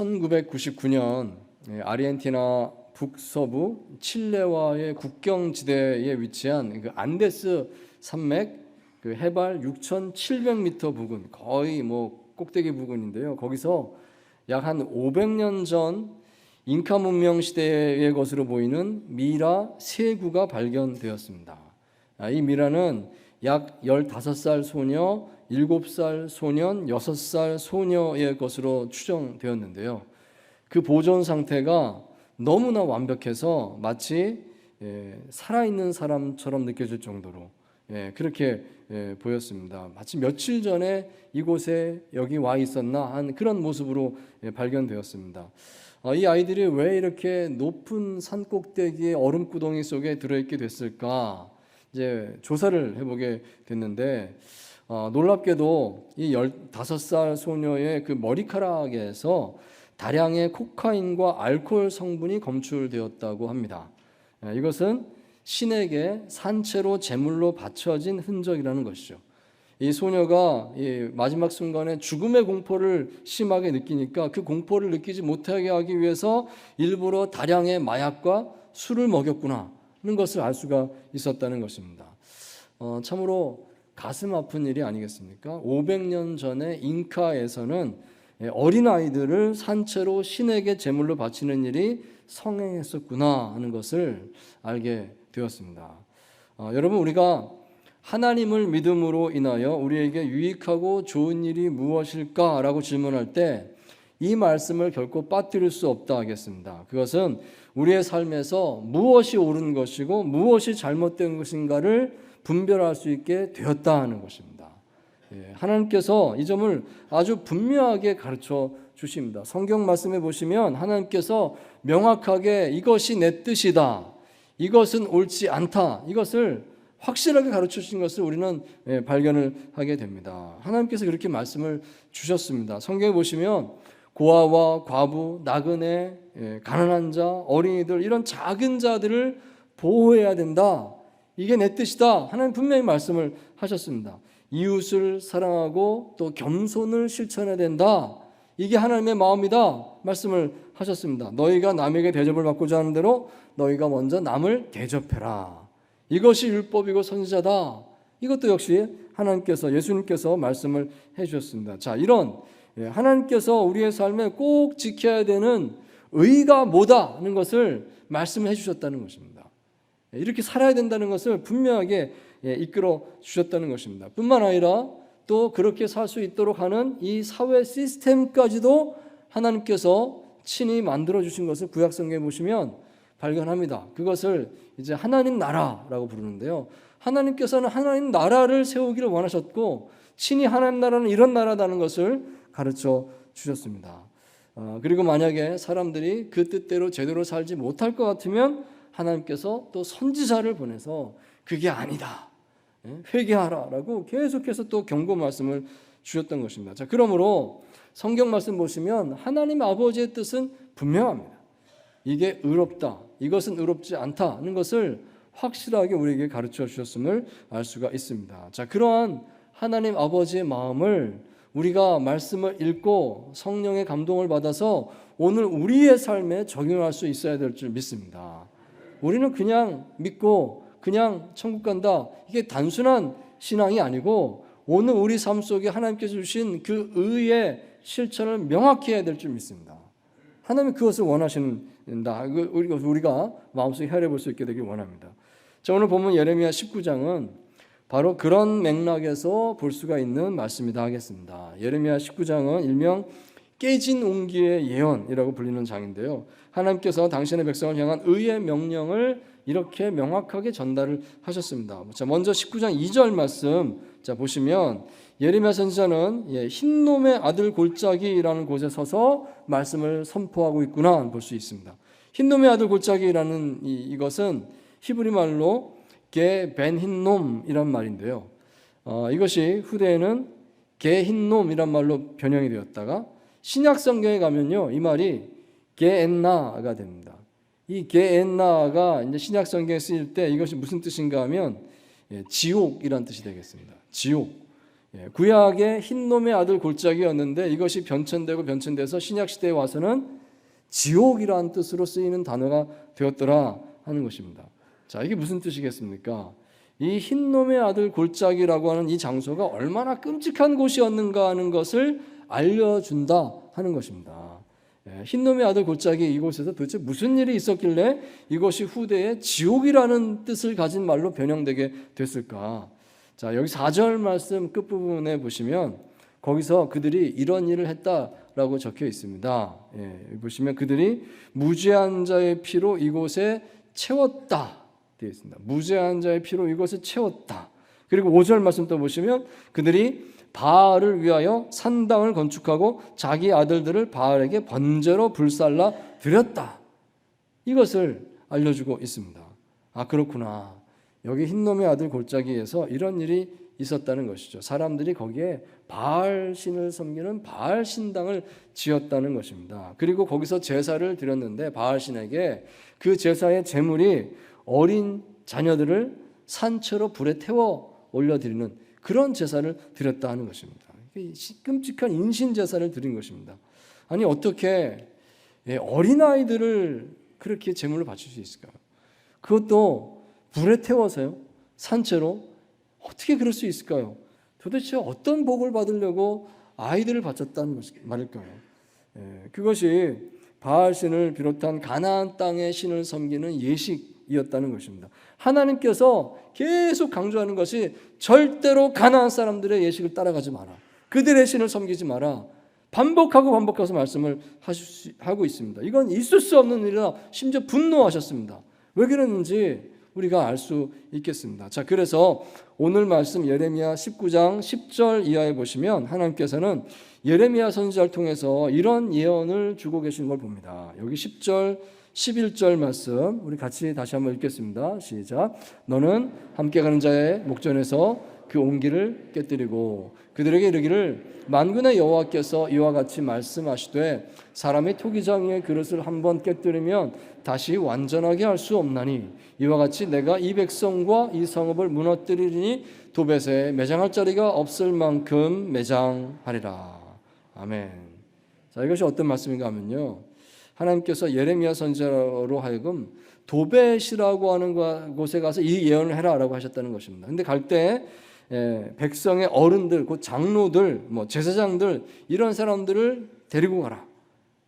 1999년 예, 아르헨티나 북서부 칠레와의 국경 지대에 위치한 그 안데스 산맥 그 해발 6,700m 부근 거의 뭐 꼭대기 부근인데요. 거기서 약 한 500년 전 잉카 문명 시대의 것으로 보이는 미라 세 구가 발견되었습니다. 아, 이 미라는 약 15살 소녀, 7살 소년, 6살 소녀의 것으로 추정되었는데요. 그 보존 상태가 너무나 완벽해서 마치 예, 살아있는 사람처럼 느껴질 정도로 예, 그렇게 예, 보였습니다. 마치 며칠 전에 이곳에 여기 와 있었나 한 그런 모습으로 예, 발견되었습니다. 어, 이 아이들이 왜 이렇게 높은 산 꼭대기의 얼음 구덩이 속에 들어있게 됐을까? 이제 조사를 해보게 됐는데 어, 놀랍게도 이 15살 소녀의 그 머리카락에서 다량의 코카인과 알코올 성분이 검출되었다고 합니다. 예, 이것은 신에게 산채로 제물로 바쳐진 흔적이라는 것이죠. 이 소녀가 이 마지막 순간에 죽음의 공포를 심하게 느끼니까 그 공포를 느끼지 못하게 하기 위해서 일부러 다량의 마약과 술을 먹였구나 하는 것을 알 수가 있었다는 것입니다. 어, 참으로 가슴 아픈 일이 아니겠습니까? 500년 전에 잉카에서는 어린 아이들을 산채로 신에게 제물로 바치는 일이 성행했었구나 하는 것을 알게 되었습니다. 어, 여러분 우리가 하나님을 믿음으로 인하여 우리에게 유익하고 좋은 일이 무엇일까라고 질문할 때 이 말씀을 결코 빠뜨릴 수 없다 하겠습니다. 그것은 우리의 삶에서 무엇이 옳은 것이고 무엇이 잘못된 것인가를 분별할 수 있게 되었다 하는 것입니다. 예, 하나님께서 이 점을 아주 분명하게 가르쳐 주십니다. 성경 말씀에 보시면 하나님께서 명확하게 이것이 내 뜻이다. 이것은 옳지 않다. 이것을 확실하게 가르쳐 주신 것을 우리는 예, 발견을 하게 됩니다. 하나님께서 그렇게 말씀을 주셨습니다. 성경에 보시면 고아와 과부, 나그네, 예, 가난한 자, 어린이들 이런 작은 자들을 보호해야 된다. 이게 내 뜻이다. 하나님 분명히 말씀을 하셨습니다. 이웃을 사랑하고 또 겸손을 실천해야 된다. 이게 하나님의 마음이다. 말씀을 하셨습니다. 너희가 남에게 대접을 받고자 하는 대로 너희가 먼저 남을 대접해라. 이것이 율법이고 선지자다. 이것도 역시 하나님께서 예수님께서 말씀을 해 주셨습니다. 자, 이런 예, 하나님께서 우리의 삶에 꼭 지켜야 되는 의가 뭐다 하는 것을 말씀해 주셨다는 것입니다. 예, 이렇게 살아야 된다는 것을 분명하게 예, 이끌어 주셨다는 것입니다. 뿐만 아니라 또 그렇게 살 수 있도록 하는 이 사회 시스템까지도 하나님께서 친히 만들어 주신 것을 구약 성경에 보시면 발견합니다. 그것을 이제 하나님 나라라고 부르는데요. 하나님께서는 하나님 나라를 세우기를 원하셨고 친히 하나님 나라는 이런 나라다는 것을 가르쳐 주셨습니다. 어, 그리고 만약에 사람들이 그 뜻대로 제대로 살지 못할 것 같으면 하나님께서 또 선지자를 보내서 그게 아니다. 예? 회개하라라고 계속해서 또 경고 말씀을 주셨던 것입니다. 자, 그러므로 성경 말씀 보시면 하나님 아버지의 뜻은 분명합니다. 이게 의롭다. 이것은 의롭지 않다는 것을 확실하게 우리에게 가르쳐 주셨음을 알 수가 있습니다. 자, 그러한 하나님 아버지의 마음을 우리가 말씀을 읽고 성령의 감동을 받아서 오늘 우리의 삶에 적용할 수 있어야 될 줄 믿습니다. 우리는 그냥 믿고 그냥 천국 간다. 이게 단순한 신앙이 아니고 오늘 우리 삶 속에 하나님께서 주신 그 의의 실천을 명확히 해야 될 줄 믿습니다. 하나님이 그것을 원하시는다. 우리가 마음속에 헤아려 볼 수 있게 되길 원합니다. 자, 오늘 보면 예레미야 19장은 바로 그런 맥락에서 볼 수가 있는 말씀이다 하겠습니다. 예레미야 19장은 일명 깨진 온기의 예언이라고 불리는 장인데요. 하나님께서 당신의 백성을 향한 의의 명령을 이렇게 명확하게 전달을 하셨습니다. 자, 먼저 19장 2절 말씀 자 보시면 예레미야 선지자는 예, 흰 놈의 아들 골짜기라는 곳에 서서 말씀을 선포하고 있구나 볼 수 있습니다. 흰 놈의 아들 골짜기라는 이, 이것은 히브리 말로 게벤 흰 놈이란 말인데요. 어, 이것이 후대에는 게 흰 놈이란 말로 변형이 되었다가 신약 성경에 가면요 이 말이 게엔나가 됩니다. 이 게엔나가 이제 신약 성경에 쓰일 때 이것이 무슨 뜻인가 하면 예, 지옥이란 뜻이 되겠습니다. 지옥. 예, 구약의 흰놈의 아들 골짜기였는데 이것이 변천되고 변천돼서 신약 시대에 와서는 지옥이라는 뜻으로 쓰이는 단어가 되었더라 하는 것입니다. 자, 이게 무슨 뜻이겠습니까? 이 흰놈의 아들 골짜기라고 하는 이 장소가 얼마나 끔찍한 곳이었는가 하는 것을 알려준다 하는 것입니다. 예, 흰놈의 아들 골짜기 이곳에서 도대체 무슨 일이 있었길래 이것이 후대에 지옥이라는 뜻을 가진 말로 변형되게 됐을까? 자, 여기 4절 말씀 끝부분에 보시면 거기서 그들이 이런 일을 했다라고 적혀 있습니다. 예, 보시면 그들이 무죄한 자의 피로 이곳에 채웠다. 되어 있습니다. 무죄한 자의 피로 이곳을 채웠다. 그리고 5절 말씀 또 보시면 그들이 바알을 위하여 산당을 건축하고 자기 아들들을 바알에게 번제로 불살라 드렸다. 이것을 알려주고 있습니다. 아 그렇구나. 여기 흰놈의 아들 골짜기에서 이런 일이 있었다는 것이죠. 사람들이 거기에 바알 신을 섬기는 바알 신당을 지었다는 것입니다. 그리고 거기서 제사를 드렸는데 바알 신에게 그 제사의 제물이 어린 자녀들을 산채로 불에 태워 올려 드리는 그런 제사를 드렸다 하는 것입니다. 끔찍한 인신 제사를 드린 것입니다. 아니 어떻게 어린 아이들을 그렇게 제물로 바칠 수 있을까요? 그것도 불에 태워서요 산채로 어떻게 그럴 수 있을까요? 도대체 어떤 복을 받으려고 아이들을 바쳤다는 것 말일까요? 그것이 바알 신을 비롯한 가나안 땅의 신을 섬기는 예식 이었다는 것입니다. 하나님께서 계속 강조하는 것이 절대로 가나안 사람들의 예식을 따라가지 마라. 그들의 신을 섬기지 마라. 반복하고 반복해서 말씀을 하고 있습니다. 이건 있을 수 없는 일이라 심지어 분노하셨습니다. 왜 그랬는지 우리가 알 수 있겠습니다. 자, 그래서 오늘 말씀 예레미야 19장 10절 이하에 보시면 하나님께서는 예레미야 선지자를 통해서 이런 예언을 주고 계신 걸 봅니다. 여기 10절 11절 말씀 우리 같이 다시 한번 읽겠습니다. 시작. 너는 함께 가는 자의 목전에서 그 온기를 깨뜨리고 그들에게 이르기를 만군의 여호와께서 이와 같이 말씀하시되 사람이 토기장의 그릇을 한번 깨뜨리면 다시 완전하게 할 수 없나니 이와 같이 내가 이 백성과 이 성읍을 무너뜨리니 도벳에 매장할 자리가 없을 만큼 매장하리라. 아멘. 자 이것이 어떤 말씀인가 하면요. 하나님께서 예레미야 선지자로 하여금 도벳이라고 하는 곳에 가서 이 예언을 해라라고 하셨다는 것입니다. 근데 갈때 예, 백성의 어른들, 곧 장로들, 뭐 제사장들 이런 사람들을 데리고 가라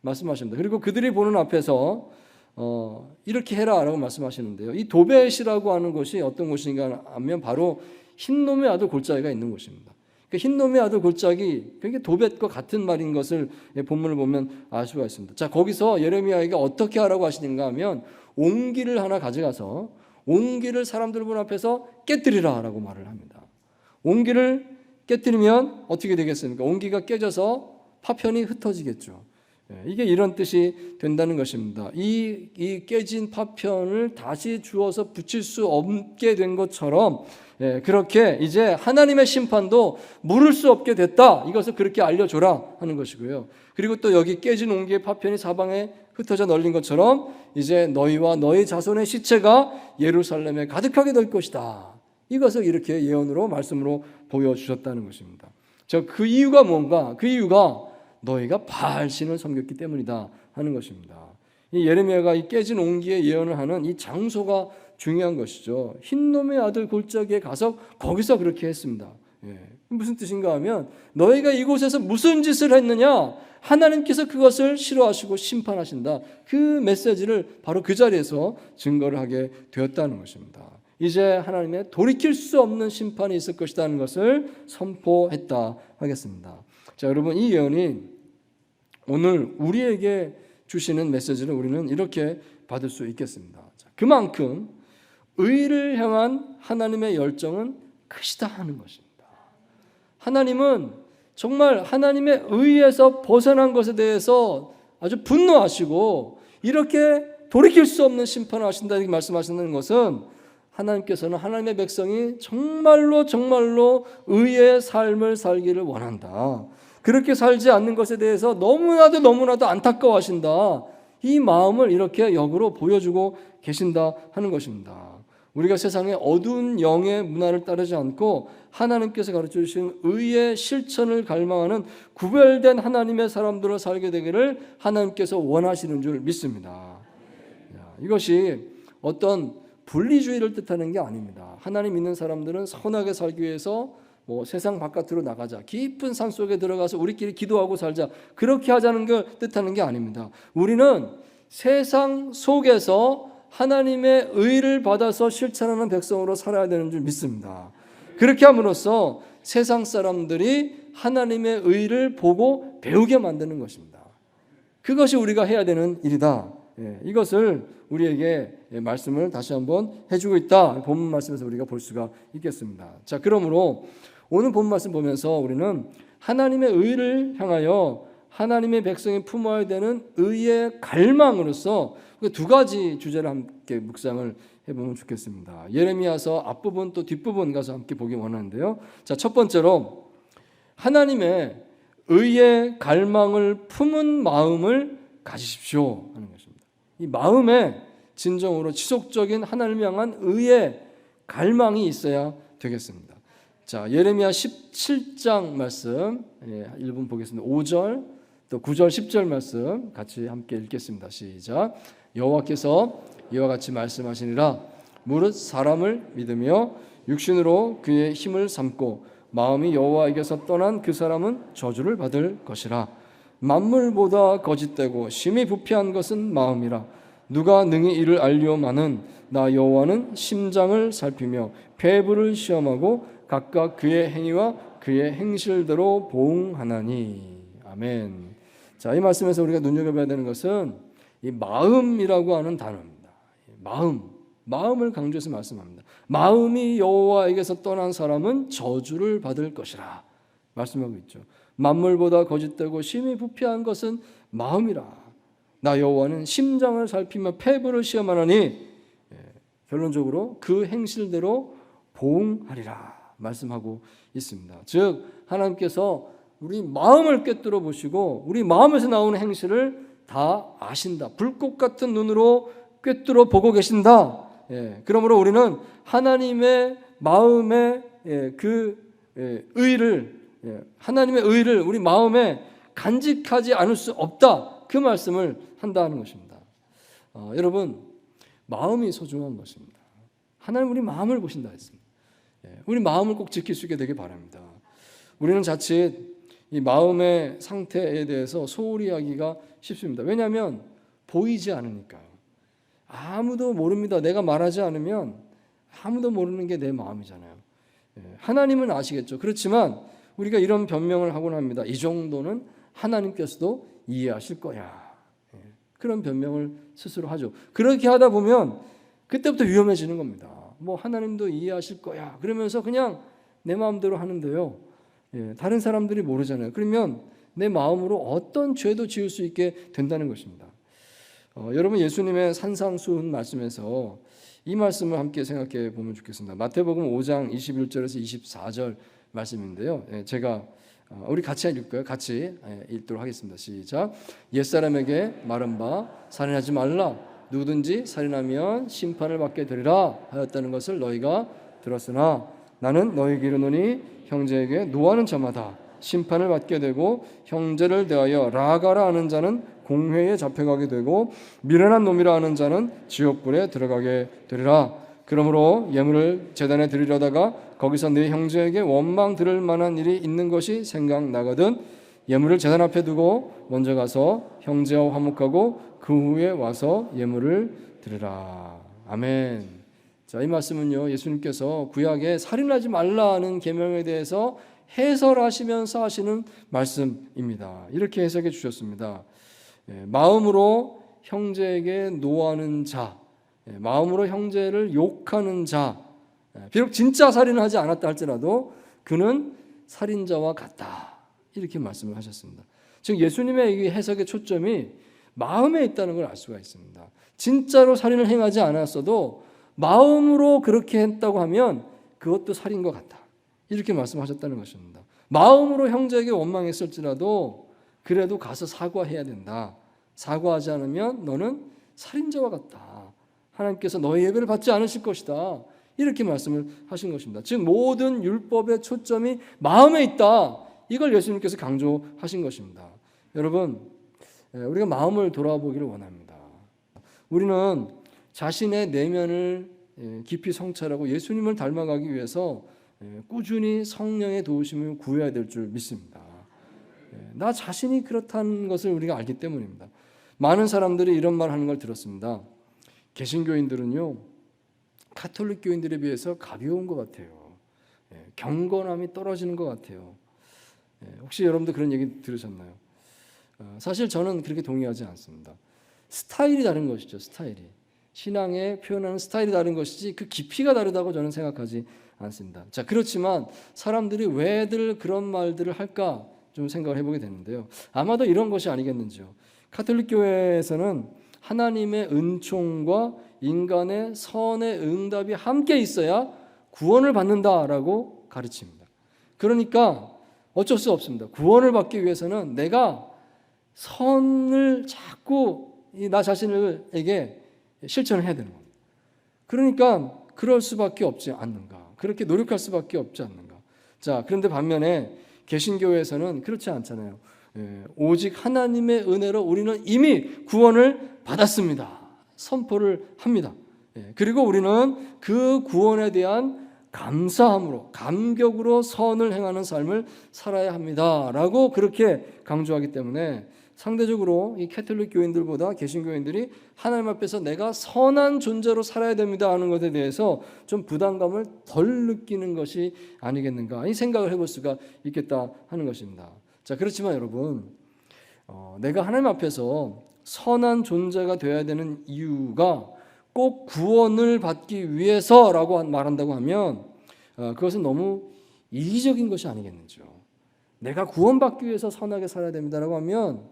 말씀하십니다. 그리고 그들이 보는 앞에서 어, 이렇게 해라라고 말씀하시는데요. 이 도벳이라고 하는 곳이 어떤 곳인가 하면 바로 흰놈의 아들 골짜기가 있는 곳입니다. 그 흰놈의 아들 골짜기 그게 도벳과 같은 말인 것을 본문을 보면 알 수가 있습니다. 자 거기서 예레미야에게 어떻게 하라고 하시는가 하면 옹기를 하나 가져가서 옹기를 사람들 본 앞에서 깨뜨리라 라고 말을 합니다. 옹기를 깨뜨리면 어떻게 되겠습니까? 옹기가 깨져서 파편이 흩어지겠죠. 예, 이게 이런 뜻이 된다는 것입니다. 이, 이 깨진 파편을 다시 주어서 붙일 수 없게 된 것처럼 예, 그렇게 이제 하나님의 심판도 물을 수 없게 됐다. 이것을 그렇게 알려줘라 하는 것이고요. 그리고 또 여기 깨진 옹기의 파편이 사방에 흩어져 널린 것처럼 이제 너희와 너희 자손의 시체가 예루살렘에 가득하게 될 것이다. 이것을 이렇게 예언으로 말씀으로 보여주셨다는 것입니다. 저 그 이유가 뭔가? 그 이유가 너희가 바알신을 섬겼기 때문이다 하는 것입니다. 이 예레미야가 이 깨진 옹기의 예언을 하는 이 장소가 중요한 것이죠. 흰놈의 아들 골짜기에 가서 거기서 그렇게 했습니다. 예. 무슨 뜻인가 하면 너희가 이곳에서 무슨 짓을 했느냐? 하나님께서 그것을 싫어하시고 심판하신다. 그 메시지를 바로 그 자리에서 증거를 하게 되었다는 것입니다. 이제 하나님의 돌이킬 수 없는 심판이 있을 것이라는 것을 선포했다 하겠습니다. 자, 여러분 이 예언이 오늘 우리에게 주시는 메시지를 우리는 이렇게 받을 수 있겠습니다. 자, 그만큼 의를 향한 하나님의 열정은 크시다 하는 것입니다. 하나님은 정말 하나님의 의에서 벗어난 것에 대해서 아주 분노하시고 이렇게 돌이킬 수 없는 심판을 하신다 이 말씀하시는 것은 하나님께서는 하나님의 백성이 정말로 정말로 의의 삶을 살기를 원한다. 그렇게 살지 않는 것에 대해서 너무나도 너무나도 안타까워하신다. 이 마음을 이렇게 역으로 보여주고 계신다 하는 것입니다. 우리가 세상의 어두운 영의 문화를 따르지 않고 하나님께서 가르쳐 주신 의의 실천을 갈망하는 구별된 하나님의 사람들로 살게 되기를 하나님께서 원하시는 줄 믿습니다. 야, 이것이 어떤 분리주의를 뜻하는 게 아닙니다. 하나님 믿는 사람들은 선하게 살기 위해서 뭐 세상 바깥으로 나가자. 깊은 산 속에 들어가서 우리끼리 기도하고 살자. 그렇게 하자는 걸 뜻하는 게 아닙니다. 우리는 세상 속에서 하나님의 의를 받아서 실천하는 백성으로 살아야 되는 줄 믿습니다. 그렇게 함으로써 세상 사람들이 하나님의 의를 보고 배우게 만드는 것입니다. 그것이 우리가 해야 되는 일이다. 예, 이것을 우리에게 예, 말씀을 다시 한번 해주고 있다. 본문 말씀에서 우리가 볼 수가 있겠습니다. 자, 그러므로 오늘 본 말씀 보면서 우리는 하나님의 의를 향하여 하나님의 백성이 품어야 되는 의의 갈망으로서 그두 가지 주제를 함께 묵상을 해보면 좋겠습니다. 예레미야서 앞부분 또 뒷부분 가서 함께 보기 원하는데요. 자, 첫 번째로 하나님의 의의 갈망을 품은 마음을 가지십시오 하는 것입니다. 이 마음에 진정으로 지속적인 하나님을 향한 의의 갈망이 있어야 되겠습니다. 자, 예레미야 17장 말씀 예, 1분 보겠습니다. 5절 또 9절 10절 말씀 같이 함께 읽겠습니다. 시작. 여호와께서 이와 같이 말씀하시니라 무릇 사람을 믿으며 육신으로 그의 힘을 삼고 마음이 여호와에게서 떠난 그 사람은 저주를 받을 것이라 만물보다 거짓되고 심히 부패한 것은 마음이라 누가 능히 이를 알리오마는 나 여호와는 심장을 살피며 폐부를 시험하고 각각 그의 행위와 그의 행실대로 보응하나니 아멘. 자, 이 말씀에서 우리가 눈여겨봐야 되는 것은 이 마음이라고 하는 단어입니다. 마음, 마음을 강조해서 말씀합니다. 마음이 여호와에게서 떠난 사람은 저주를 받을 것이라 말씀하고 있죠. 만물보다 거짓되고 심히 부패한 것은 마음이라. 나 여호와는 심장을 살피며 폐부를 시험하나니 예, 결론적으로 그 행실대로 보응하리라 말씀하고 있습니다. 즉 하나님께서 우리 마음을 꿰뚫어 보시고 우리 마음에서 나오는 행실을 다 아신다. 불꽃 같은 눈으로 꿰뚫어 보고 계신다. 예, 그러므로 우리는 하나님의 마음의 예, 그 예, 의를 예, 하나님의 의를 우리 마음에 간직하지 않을 수 없다. 그 말씀을 한다는 것입니다. 어, 여러분 마음이 소중한 것입니다. 하나님 우리 마음을 보신다 했습니다. 예, 우리 마음을 꼭 지킬 수 있게 되길 바랍니다. 우리는 자칫 이 마음의 상태에 대해서 소홀히 하기가 쉽습니다. 왜냐하면 보이지 않으니까요. 아무도 모릅니다. 내가 말하지 않으면 아무도 모르는 게 내 마음이잖아요. 예, 하나님은 아시겠죠. 그렇지만 우리가 이런 변명을 하곤 합니다. 이 정도는 하나님께서도 이해하실 거야. 예, 그런 변명을 스스로 하죠. 그렇게 하다 보면 그때부터 위험해지는 겁니다. 뭐 하나님도 이해하실 거야. 그러면서 그냥 내 마음대로 하는데요. 예, 다른 사람들이 모르잖아요. 그러면 내 마음으로 어떤 죄도 지을 수 있게 된다는 것입니다. 어, 여러분 예수님의 산상수훈 말씀에서 이 말씀을 함께 생각해 보면 좋겠습니다. 마태복음 5장 21절에서 24절 말씀인데요. 예, 제가 어, 우리 같이 읽을까요? 같이 예, 읽도록 하겠습니다. 시작. 옛사람에게 말한 바 살인하지 말라. 누구든지 살인하면 심판을 받게 되리라 하였다는 것을 너희가 들었으나 나는 너희에게 이르노니 형제에게 노하는 자마다 심판을 받게 되고 형제를 대하여 라가라 하는 자는 공회에 잡혀가게 되고 미련한 놈이라 하는 자는 지옥불에 들어가게 되리라. 그러므로 예물을 재단에 드리려다가 거기서 네 형제에게 원망 들을 만한 일이 있는 것이 생각나거든 예물을 재단 앞에 두고 먼저 가서 형제와 화목하고 그 후에 와서 예물을 드리라. 아멘. 자, 이 말씀은요. 예수님께서 구약에 살인하지 말라는 계명에 대해서 해설하시면서 하시는 말씀입니다. 이렇게 해석해 주셨습니다. 예, 마음으로 형제에게 노하는 자, 예, 마음으로 형제를 욕하는 자, 예, 비록 진짜 살인을 하지 않았다 할지라도 그는 살인자와 같다. 이렇게 말씀을 하셨습니다. 즉 예수님의 이 해석의 초점이 마음에 있다는 걸 알 수가 있습니다. 진짜로 살인을 행하지 않았어도 마음으로 그렇게 했다고 하면 그것도 살인 것 같다. 이렇게 말씀하셨다는 것입니다. 마음으로 형제에게 원망했을지라도 그래도 가서 사과해야 된다. 사과하지 않으면 너는 살인자와 같다. 하나님께서 너의 예배를 받지 않으실 것이다. 이렇게 말씀을 하신 것입니다. 즉 모든 율법의 초점이 마음에 있다. 이걸 예수님께서 강조하신 것입니다. 여러분, 예, 우리가 마음을 돌아보기를 원합니다. 우리는 자신의 내면을 예, 깊이 성찰하고 예수님을 닮아가기 위해서 예, 꾸준히 성령의 도우심을 구해야 될 줄 믿습니다. 예, 나 자신이 그렇다는 것을 우리가 알기 때문입니다. 많은 사람들이 이런 말 하는 걸 들었습니다. 개신교인들은요, 카톨릭 교인들에 비해서 가벼운 것 같아요. 예, 경건함이 떨어지는 것 같아요. 예, 혹시 여러분도 그런 얘기 들으셨나요? 어, 사실 저는 그렇게 동의하지 않습니다. 스타일이 다른 것이죠. 스타일이 신앙에 표현하는 스타일이 다른 것이지 그 깊이가 다르다고 저는 생각하지 않습니다. 자 그렇지만 사람들이 왜들 그런 말들을 할까 좀 생각을 해보게 되는데요. 아마도 이런 것이 아니겠는지요. 카톨릭 교회에서는 하나님의 은총과 인간의 선의 응답이 함께 있어야 구원을 받는다라고 가르칩니다. 그러니까 어쩔 수 없습니다. 구원을 받기 위해서는 내가 선을 자꾸 이나 자신에게 실천을 해야 되는 겁니다. 그러니까 그럴 수밖에 없지 않는가. 그렇게 노력할 수밖에 없지 않는가. 자, 그런데 반면에 개신교에서는 그렇지 않잖아요. 예, 오직 하나님의 은혜로 우리는 이미 구원을 받았습니다. 선포를 합니다. 예, 그리고 우리는 그 구원에 대한 감사함으로 감격으로 선을 행하는 삶을 살아야 합니다라고 그렇게 강조하기 때문에 상대적으로 이 캐톨릭 교인들보다 개신 교인들이 하나님 앞에서 내가 선한 존재로 살아야 됩니다 하는 것에 대해서 좀 부담감을 덜 느끼는 것이 아니겠는가 이 생각을 해볼 수가 있겠다 하는 것입니다. 자 그렇지만 여러분 어, 내가 하나님 앞에서 선한 존재가 되어야 되는 이유가 꼭 구원을 받기 위해서라고 말한다고 하면 어, 그것은 너무 이기적인 것이 아니겠는지요. 내가 구원받기 위해서 선하게 살아야 됩니다라고 하면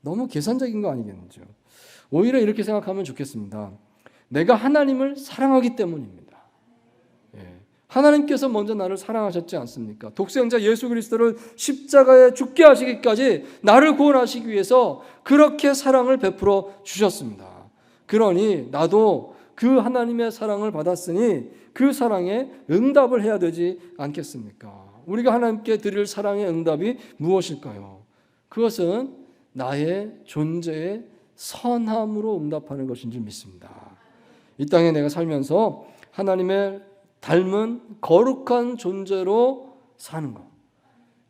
너무 계산적인 거 아니겠는지요. 오히려 이렇게 생각하면 좋겠습니다. 내가 하나님을 사랑하기 때문입니다. 예. 하나님께서 먼저 나를 사랑하셨지 않습니까? 독생자 예수 그리스도를 십자가에 죽게 하시기까지 나를 구원하시기 위해서 그렇게 사랑을 베풀어 주셨습니다. 그러니 나도 그 하나님의 사랑을 받았으니 그 사랑에 응답을 해야 되지 않겠습니까? 우리가 하나님께 드릴 사랑의 응답이 무엇일까요? 그것은 나의 존재의 선함으로 응답하는 것인 줄 믿습니다. 이 땅에 내가 살면서 하나님의 닮은 거룩한 존재로 사는 것.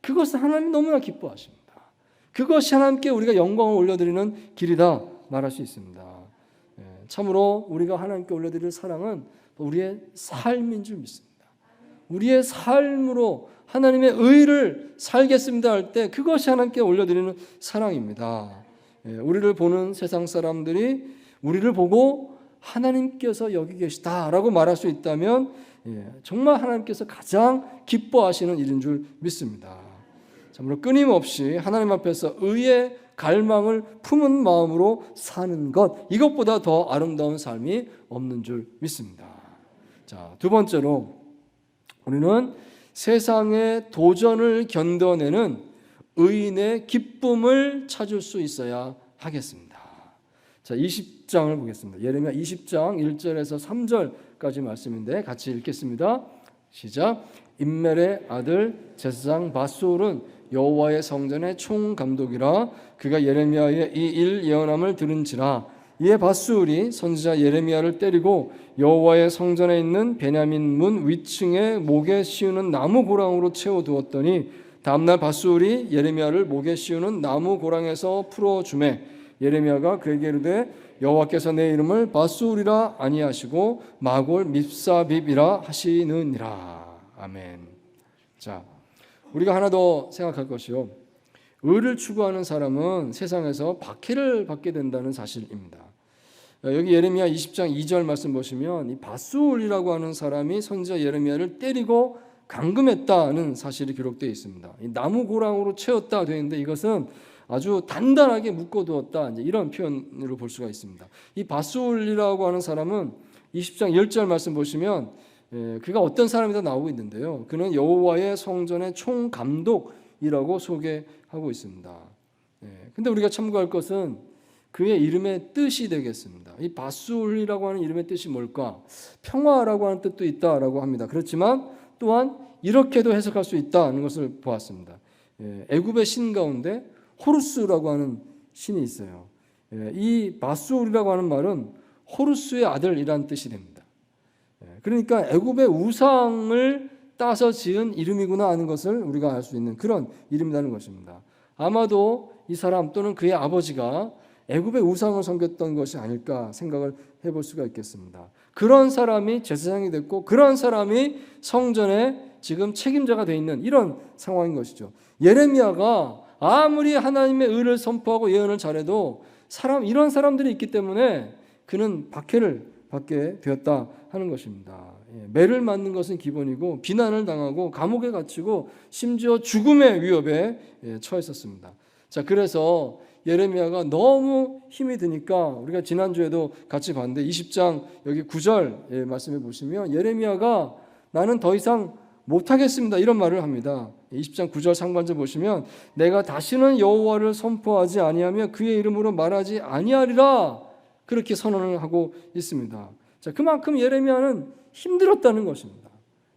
그것은 하나님 너무나 기뻐하십니다. 그것이 하나님께 우리가 영광을 올려드리는 길이다 말할 수 있습니다. 예, 참으로 우리가 하나님께 올려드릴 사랑은 우리의 삶인 줄 믿습니다. 우리의 삶으로 하나님의 의를 살겠습니다 할 때 그것이 하나님께 올려드리는 사랑입니다. 예, 우리를 보는 세상 사람들이 우리를 보고 하나님께서 여기 계시다라고 말할 수 있다면 예, 정말 하나님께서 가장 기뻐하시는 일인 줄 믿습니다. 참으로 끊임없이 하나님 앞에서 의의 갈망을 품은 마음으로 사는 것 이것보다 더 아름다운 삶이 없는 줄 믿습니다. 자, 두 번째로 우리는 세상의 도전을 견뎌내는 의인의 기쁨을 찾을 수 있어야 하겠습니다. 자, 20장을 보겠습니다. 예레미야 20장 1절에서 3절까지 말씀인데 같이 읽겠습니다. 시작. 임멜의 아들 제사장 바술은 여호와의 성전의 총감독이라 그가 예레미야의 이 일 예언함을 들은지라 이에 바술이 선지자 예레미야를 때리고 여호와의 성전에 있는 베냐민 문 위층에 목에 씌우는 나무 고랑으로 채워 두었더니 다음날 바술이 예레미야를 목에 씌우는 나무 고랑에서 풀어 주매 예레미야가 그에게 이르되 여호와께서 내 이름을 바술이라 아니하시고 마골 밉사빕이라 하시느니라 아멘. 자, 우리가 하나 더 생각할 것이요. 의를 추구하는 사람은 세상에서 박해를 받게 된다는 사실입니다. 여기 예레미야 20장 2절 말씀 보시면 이 바술이라고 하는 사람이 선지자 예레미야를 때리고 감금했다는 사실이 기록되어 있습니다. 이 나무 고랑으로 채웠다 되는데 이것은 아주 단단하게 묶어두었다 이런 표현으로 볼 수가 있습니다. 이 바술이라고 하는 사람은 20장 1절 말씀 보시면 예, 그가 어떤 사람이다 나오고 있는데요. 그는 여호와의 성전의 총감독이라고 소개하고 있습니다. 예, 근데 우리가 참고할 것은 그의 이름의 뜻이 되겠습니다. 이 바술이라고 하는 이름의 뜻이 뭘까? 평화라고 하는 뜻도 있다라고 합니다. 그렇지만 또한 이렇게도 해석할 수 있다는 것을 보았습니다. 예, 애굽의 신 가운데 호루스라고 하는 신이 있어요. 예, 이 바술이라고 하는 말은 호루스의 아들이란 뜻이 됩니다. 예, 그러니까 애굽의 우상을 따서 지은 이름이구나 하는 것을 우리가 알 수 있는 그런 이름이라는 것입니다. 아마도 이 사람 또는 그의 아버지가 애굽의 우상을 섬겼던 것이 아닐까 생각을 해볼 수가 있겠습니다. 그런 사람이 제사장이 됐고 그런 사람이 성전에 지금 책임자가 돼 있는 이런 상황인 것이죠. 예레미야가 아무리 하나님의 의를 선포하고 예언을 잘해도 사람 이런 사람들이 있기 때문에 그는 박해를 받게 되었다 하는 것입니다. 예, 매를 맞는 것은 기본이고 비난을 당하고 감옥에 갇히고 심지어 죽음의 위협에 예, 처했었습니다. 자, 그래서 예레미야가 너무 힘이 드니까 우리가 지난주에도 같이 봤는데 20장 여기 9절 예, 말씀해 보시면 예레미야가 나는 더 이상 못하겠습니다. 이런 말을 합니다. 20장 9절 상반절 보시면 내가 다시는 여호와를 선포하지 아니하며 그의 이름으로 말하지 아니하리라 그렇게 선언을 하고 있습니다. 자, 그만큼 예레미야는 힘들었다는 것입니다.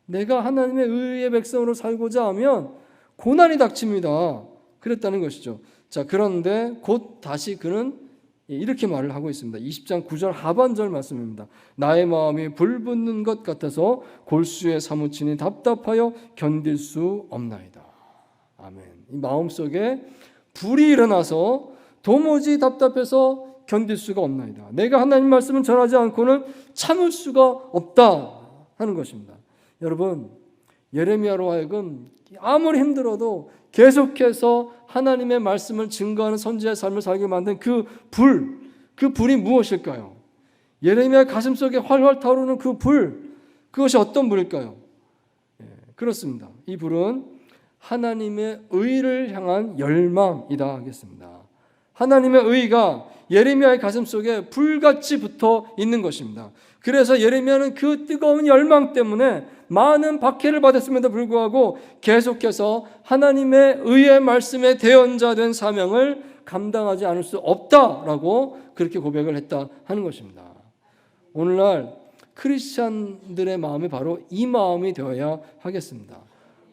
내가 하나님의 의의 백성으로 살고자 하면 고난이 닥칩니다. 그랬다는 것이죠. 자, 그런데 곧 다시 그는 이렇게 말을 하고 있습니다. 20장 9절 하반절 말씀입니다. 나의 마음이 불붙는 것 같아서 골수에 사무치니 답답하여 견딜 수 없나이다. 아멘. 이 마음속에 불이 일어나서 도무지 답답해서 견딜 수가 없나이다. 내가 하나님 말씀을 전하지 않고는 참을 수가 없다 하는 것입니다. 여러분 예레미야로 하여금 아무리 힘들어도 계속해서 하나님의 말씀을 증거하는 선지자의 삶을 살게 만든 그 불, 그 불이 무엇일까요? 예레미야 가슴 속에 활활 타오르는 그 불, 그것이 어떤 불일까요? 예, 그렇습니다. 이 불은 하나님의 의를 향한 열망이다 하겠습니다. 하나님의 의가 예레미야의 가슴 속에 불같이 붙어 있는 것입니다. 그래서 예레미야는 그 뜨거운 열망 때문에 많은 박해를 받았음에도 불구하고 계속해서 하나님의 의의 말씀에 대언자 된 사명을 감당하지 않을 수 없다라고 그렇게 고백을 했다 하는 것입니다. 오늘날 크리스찬들의 마음이 바로 이 마음이 되어야 하겠습니다.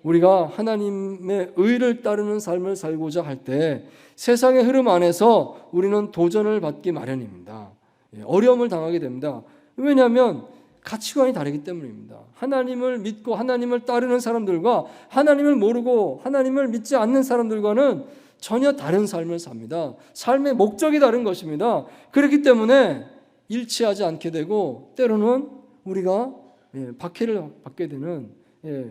우리가 하나님의 의를 따르는 삶을 살고자 할 때 세상의 흐름 안에서 우리는 도전을 받기 마련입니다. 예, 어려움을 당하게 됩니다. 왜냐하면 가치관이 다르기 때문입니다. 하나님을 믿고 하나님을 따르는 사람들과 하나님을 모르고 하나님을 믿지 않는 사람들과는 전혀 다른 삶을 삽니다. 삶의 목적이 다른 것입니다. 그렇기 때문에 일치하지 않게 되고 때로는 우리가 예, 박해를 받게 되는 예,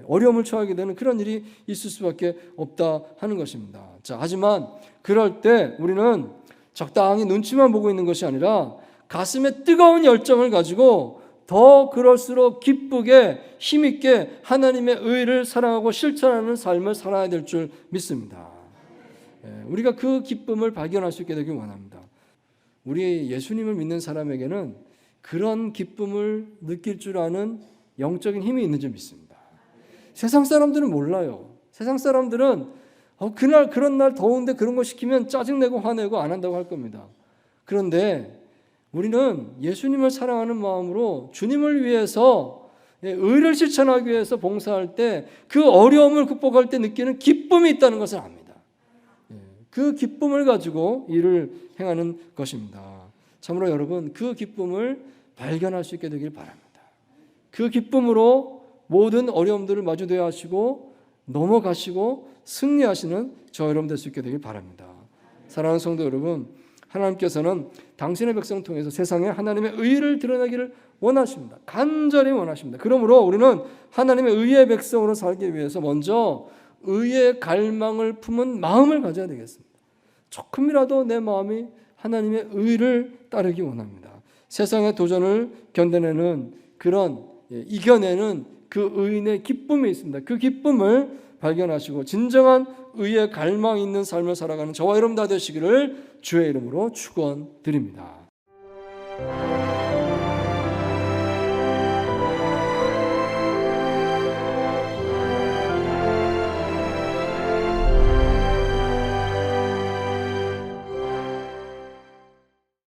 어려움을 처하게 되는 그런 일이 있을 수밖에 없다 하는 것입니다. 자, 하지만 그럴 때 우리는 적당히 눈치만 보고 있는 것이 아니라 가슴에 뜨거운 열정을 가지고 더 그럴수록 기쁘게 힘있게 하나님의 의를 사랑하고 실천하는 삶을 살아야 될 줄 믿습니다. 예, 우리가 그 기쁨을 발견할 수 있게 되길 원합니다. 우리 예수님을 믿는 사람에게는 그런 기쁨을 느낄 줄 아는 영적인 힘이 있는 줄 믿습니다. 세상 사람들은 몰라요. 세상 사람들은 어, 그날 그런 날 더운데 그런 거 시키면 짜증내고 화내고 안 한다고 할 겁니다. 그런데 우리는 예수님을 사랑하는 마음으로 주님을 위해서 예, 의를 실천하기 위해서 봉사할 때 그 어려움을 극복할 때 느끼는 기쁨이 있다는 것을 압니다. 예, 그 기쁨을 가지고 일을 행하는 것입니다. 참으로 여러분 그 기쁨을 발견할 수 있게 되길 바랍니다. 그 기쁨으로 모든 어려움들을 마주 대하시고 넘어가시고 승리하시는 저 여러분 될 수 있게 되길 바랍니다. 사랑하는 성도 여러분, 하나님께서는 당신의 백성 통해서 세상에 하나님의 의를 드러내기를 원하십니다. 간절히 원하십니다. 그러므로 우리는 하나님의 의의 백성으로 살기 위해서 먼저 의의 갈망을 품은 마음을 가져야 되겠습니다. 조금이라도 내 마음이 하나님의 의를 따르기 원합니다. 세상의 도전을 견뎌내는 그런 예, 이겨내는 그 의인의 기쁨이 있습니다. 그 기쁨을 발견하시고 진정한 의의 갈망 있는 삶을 살아가는 저와 여러분 다 되시기를 주의 이름으로 축원드립니다.